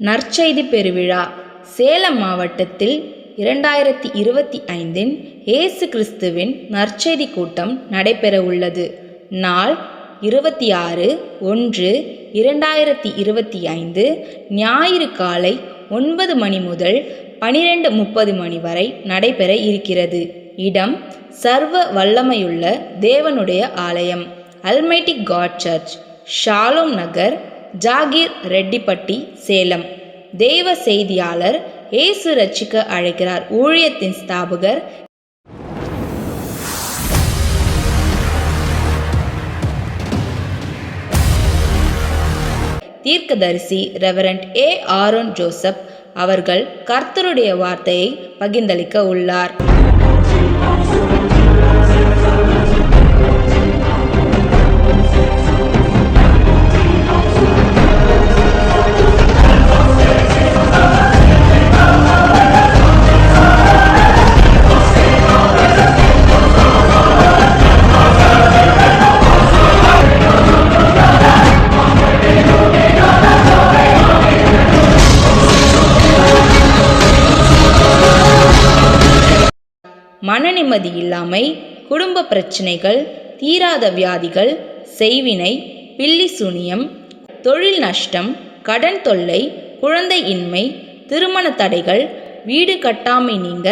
நற்செய்தி பெருவிழா சேலம் மாவட்டத்தில் இரண்டாயிரத்தி இருபத்தி ஐந்தின் இயேசு கிறிஸ்துவின் நற்செய்தி கூட்டம் நடைபெற உள்ளது நாள் இருபத்தி ஆறு ஒன்று இரண்டாயிரத்தி இருபத்தி ஐந்து ஞாயிறு காலை ஒன்பது மணி முதல் பனிரெண்டு முப்பது மணி வரை நடைபெற இருக்கிறது. இடம் சர்வ வல்லமையுள்ள தேவனுடைய ஆலயம் almighty God church Shalom Nagar Jagir Reddipatti Salem. தெய்வ செய்தியாளர் இயேசு ரட்சிக்க அழைக்கிறார் ஊழியத்தின் ஸ்தாபகர். தீர்க்கதரிசி ரெவரண்ட் ஏ ஆரோன் ஜோசப் அவர்கள் கர்த்தருடைய வார்த்தையை பகிர்ந்தளிக்க உள்ளார். மன நிம்மதி இல்லாமை குடும்ப பிரச்சனைகள் தீராத வியாதிகள் செய்வினை பில்லி சூனியம் தொழில் நஷ்டம் கடன் தொல்லை குழந்தை இன்மை திருமண தடைகள் வீடு கட்டாமை நீங்க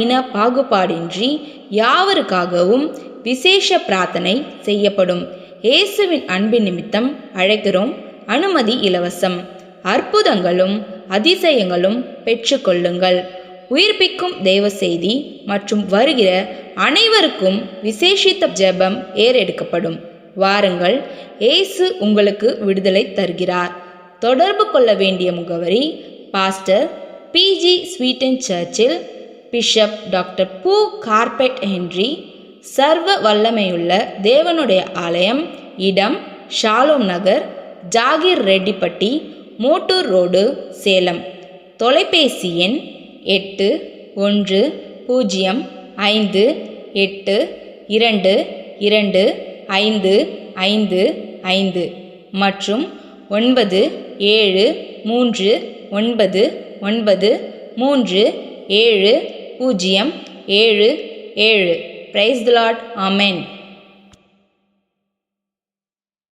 இன பாகுபாடின்றி யாவருக்காகவும் விசேஷ பிரார்த்தனை செய்யப்படும். இயேசுவின் அன்பின் நிமித்தம் அழைக்கிறோம். அனுமதி இலவசம். அற்புதங்களும் அதிசயங்களும் பெற்றுக்கொள்ளுங்கள். உயிர்ப்பிக்கும் தேவ செய்தி மற்றும் வருகிற அனைவருக்கும் விசேஷித்த ஜெபம் ஏறெடுக்கப்படும். வாருங்கள் இயேசு உங்களுக்கு விடுதலை தருகிறார். தொடர்பு கொள்ள வேண்டிய முகவரி பாஸ்டர் பிஜி ஸ்வீட்டன் சர்ச்சில் பிஷப் டாக்டர் பூ கார்பெட் ஹென்றி சர்வ வல்லமையுள்ள தேவனுடைய ஆலயம் இடம் ஷாலோம் நகர் ஜாகிர் ரெட்டிப்பட்டி மோட்டூர் ரோடு சேலம். தொலைபேசி எண் எட்டு ஒன்று பூஜ்ஜியம் ஐந்து எட்டு இரண்டு இரண்டு ஐந்து ஐந்து ஐந்து மற்றும் ஒன்பது ஏழு மூன்று ஒன்பது ஒன்பது மூன்று ஏழு பூஜ்ஜியம் ஏழு ஏழு. பிரைஸ் லாட் அமேன்